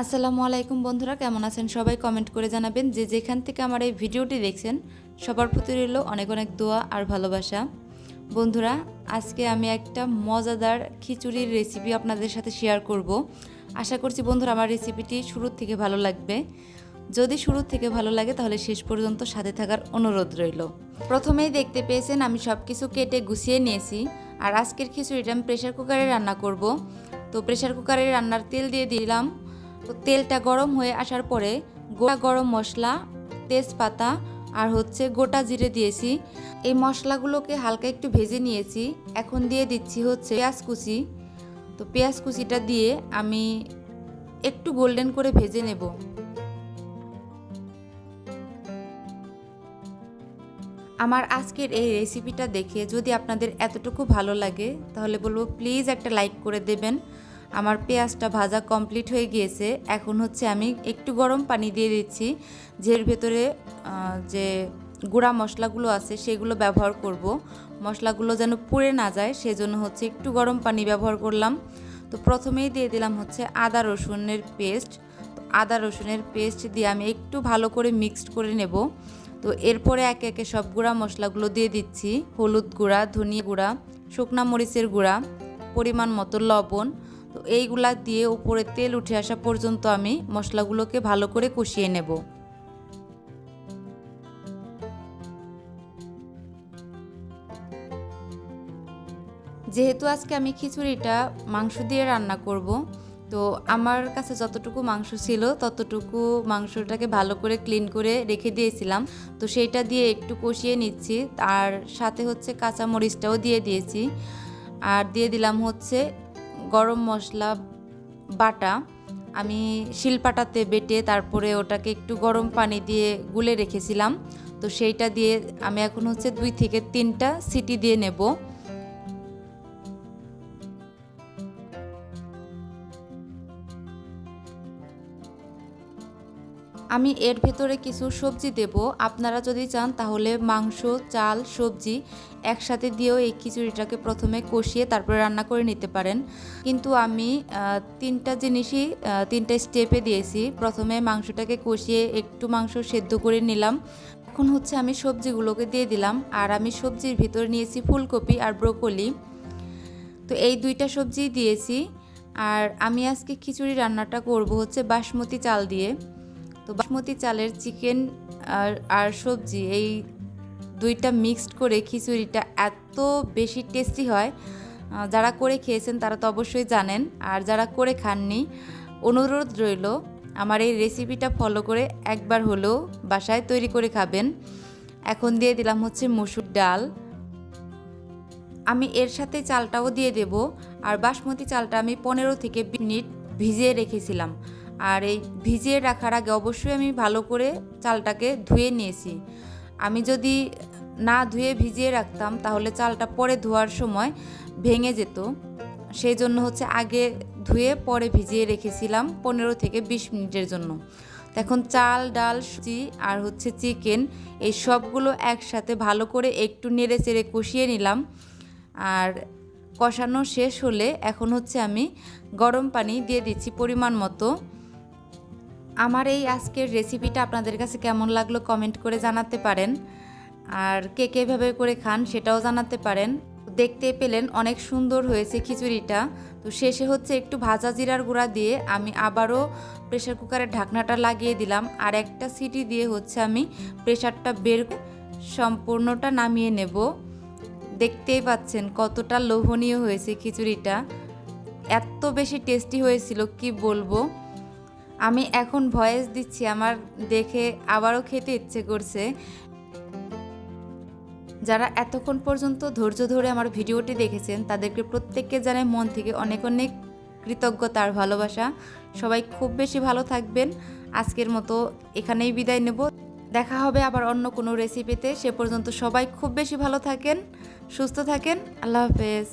আসসালামু আলাইকুম বন্ধুরা, কেমন আছেন সবাই? কমেন্ট করে জানাবেন যে যেখান থেকে আমার এই ভিডিওটি দেখছেন, সবার প্রতি রইল অনেক অনেক দোয়া আর ভালোবাসা। বন্ধুরা, আজকে আমি একটা মজাদার খিচুড়ির রেসিপি আপনাদের সাথে শেয়ার করব। আশা করছি বন্ধুরা আমার রেসিপিটি শুরুর থেকে ভালো লাগবে। যদি শুরুর থেকে ভালো লাগে তাহলে শেষ পর্যন্ত সাথে থাকার অনুরোধ রইল। প্রথমেই দেখতে পেয়েছেন আমি সব কিছু কেটে গুছিয়ে নিয়েছি। আর আজকের খিচুড়িটা আমি প্রেশার কুকারে রান্না করব। তো প্রেশার কুকারে রান্নার তেল দিয়ে দিলাম। তো তেলটা গরম হয়ে আসার পরে গোটা গরম মশলা, তেজপাতা আর হচ্ছে গোটা জিরে দিয়েছি। এই মশলাগুলোকে হালকা একটু ভেজে নিয়েছি। এখন দিয়ে দিচ্ছি হচ্ছে পেঁয়াজ কুচি। তো পেঁয়াজ কুচিটা দিয়ে আমি একটু গোল্ডেন করে ভেজে নেব। আমার আজকের এই রেসিপিটা দেখে যদি আপনাদের এতটুকু ভালো লাগে, তাহলে বলব প্লিজ একটা লাইক করে দেবেন। আমার পেঁয়াজটা ভাজা কমপ্লিট হয়ে গিয়েছে। এখন হচ্ছে আমি একটু গরম পানি দিয়ে দিচ্ছি যের ভেতরে যে গুঁড়া মশলাগুলো আছে সেগুলো ব্যবহার করব। মশলাগুলো যেন পুড়ে না যায়, সেজন্য হচ্ছে একটু গরম পানি ব্যবহার করলাম। তো প্রথমেই দিয়ে দিলাম হচ্ছে আদা রসুনের পেস্ট। আদা রসুনের পেস্ট দিয়ে আমি একটু ভালো করে মিক্সড করে নেব। তো এরপরে একে একে সব গুঁড়া মশলাগুলো দিয়ে দিচ্ছি। হলুদ গুঁড়া, ধনিয়া গুঁড়া, শুকনা মরিচের গুঁড়া, পরিমাণ মতো লবণ তো এইগুলা দিয়ে উপরে তেল উঠে আসা পর্যন্ত আমি মশলাগুলোকে ভালো করে কষিয়ে নেব। যেহেতু আজকে আমি খিচুড়িটা মাংস দিয়ে রান্না করব, তো আমার কাছে যতটুকু মাংস ছিল ততটুকু মাংসটাকে ভালো করে ক্লিন করে রেখে দিয়েছিলাম। তো সেইটা দিয়ে একটু কষিয়ে নিচ্ছি। আর সাথে হচ্ছে কাঁচা মরিচটাও দিয়ে দিয়েছি। আর দিয়ে দিলাম হচ্ছে গরম মশলা বাটা আমি শিলপাটাতে বেটে তারপরে ওটাকে একটু গরম পানি দিয়ে গুলে রেখেছিলাম। তো সেইটা দিয়ে আমি এখন হচ্ছে দুই থেকে তিনটা সিটি দিয়ে নেব। আমি এর ভেতরে কিছু সবজি দেব। আপনারা যদি চান তাহলে মাংস, চাল, সবজি একসাথে দিয়েও এই খিচুড়িটাকে প্রথমে কষিয়ে তারপরে রান্না করে নিতে পারেন। কিন্তু আমি তিনটা জিনিসই তিনটা স্টেপে দিয়েছি। প্রথমে মাংসটাকে কষিয়ে একটু মাংস সেদ্ধ করে নিলাম। এখন হচ্ছে আমি সবজিগুলোকে দিয়ে দিলাম। আর আমি সবজির ভিতরে নিয়েছি ফুলকপি আর ব্রোকলি। তো এই দুইটা সবজি দিয়েছি। আর আমি আজকে খিচুড়ি রান্নাটা করব হচ্ছে বাসমতি চাল দিয়ে। তো বাসমতি চালের চিকেন আর আর সবজি, এই দুইটা মিক্সড করে খিচুড়িটা এত বেশি টেস্টি হয়। যারা করে খেয়েছেন তারা তো অবশ্যই জানেন। আর যারা করে খাননি, অনুরোধ রইল আমার এই রেসিপিটা ফলো করে একবার হলেও বাসায় তৈরি করে খাবেন। এখন দিয়ে দিলাম হচ্ছে মসুর ডাল। আমি এর সাথে চালটাও দিয়ে দেব। আর বাসমতি চালটা আমি পনেরো থেকে মিনিট ভিজিয়ে রেখেছিলাম। আর এই ভিজিয়ে রাখার আগে অবশ্যই আমি ভালো করে চালটাকে ধুয়ে নিয়েছি। আমি যদি না ধুয়ে ভিজিয়ে রাখতাম, তাহলে চালটা পরে ধোয়ার সময় ভেঙে যেত। সেই জন্য হচ্ছে আগে ধুয়ে পরে ভিজিয়ে রেখেছিলাম পনেরো থেকে বিশ মিনিটের জন্য। এখন চাল, ডাল সুজি আর হচ্ছে চিকেন, এই সবগুলো একসাথে ভালো করে একটু নেড়ে চেড়ে কষিয়ে নিলাম। আর কষানো শেষ হলে এখন হচ্ছে আমি গরম পানি দিয়ে দিচ্ছি পরিমাণ মতো। আমার এই আজকের রেসিপিটা আপনাদের কাছে কেমন লাগল কমেন্ট করে জানাতে পারেন। আর কে কীভাবে করে খান সেটাও জানাতে পারেন। দেখতে পেলেন অনেক সুন্দর হয়েছে খিচুড়িটা। তো শেষে হচ্ছে একটু ভাজা জিরার গুঁড়া দিয়ে আমি আবারও প্রেশার কুকারের ঢাকনাটা লাগিয়ে দিলাম। আর একটা সিটি দিয়ে হচ্ছে আমি প্রেশারটা বের সম্পূর্ণটা নামিয়ে নেব। দেখতেই পাচ্ছেন কতটা লোভনীয় হয়েছে খিচুড়িটা। এত বেশি টেস্টি হয়েছিল, কি বলব? আমি এখন ভয়েস দিচ্ছি, আমার দেখে আবারও খেতে ইচ্ছে করছে। যারা এতক্ষণ পর্যন্ত ধৈর্য ধরে আমার ভিডিওটি দেখেছেন, তাদেরকে প্রত্যেককে জানাই মন থেকে অনেক অনেক কৃতজ্ঞতা আর ভালোবাসা। সবাই খুব বেশি ভালো থাকবেন। আজকের মতো এখানেই বিদায় নেব। দেখা হবে আবার অন্য কোনো রেসিপিতে সে পর্যন্ত সবাই খুব বেশি ভালো থাকেন, সুস্থ থাকেন। আল্লাহ হাফেজ।